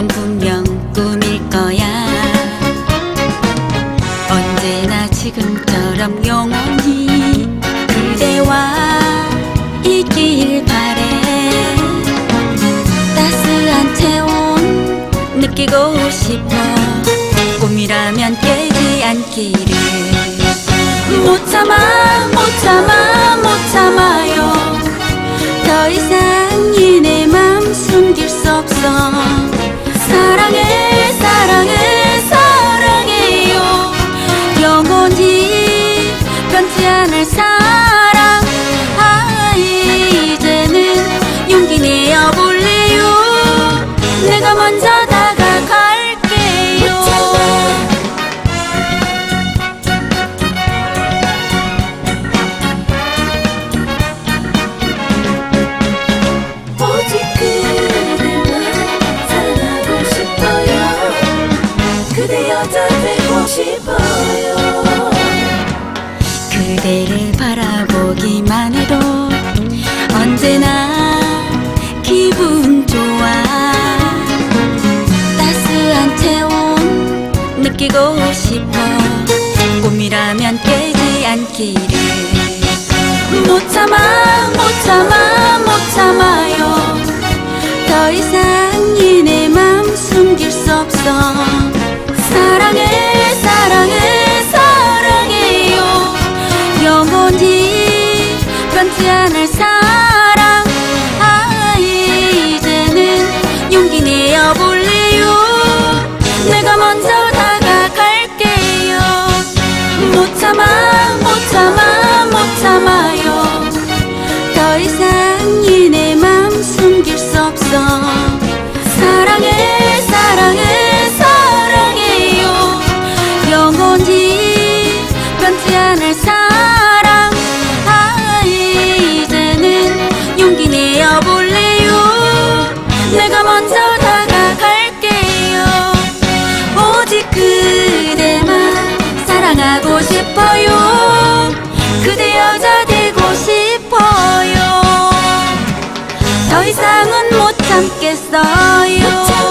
건 분명 꿈일 거야. 언제나 지금처럼 영원히 그대와 있길 바래. 따스한 체온 느끼고 싶어. 꿈이라면 깨지 않기를. 못 참아 못 참아 못 여자 되고 싶어요. 그대를 바라보기만 해도 언제나 기분 좋아. 따스한 체온 느끼고 싶어. 꿈이라면 깨지 않기를. 못 참아 못 참아 못 참아요. 더 이상 이내 맘 숨길 수 없어 않을 먼저 다가갈게요. 오직 그대만 사랑하고 싶어요. 그대 여자 되고 싶어요. 더 이상은 못 참겠어요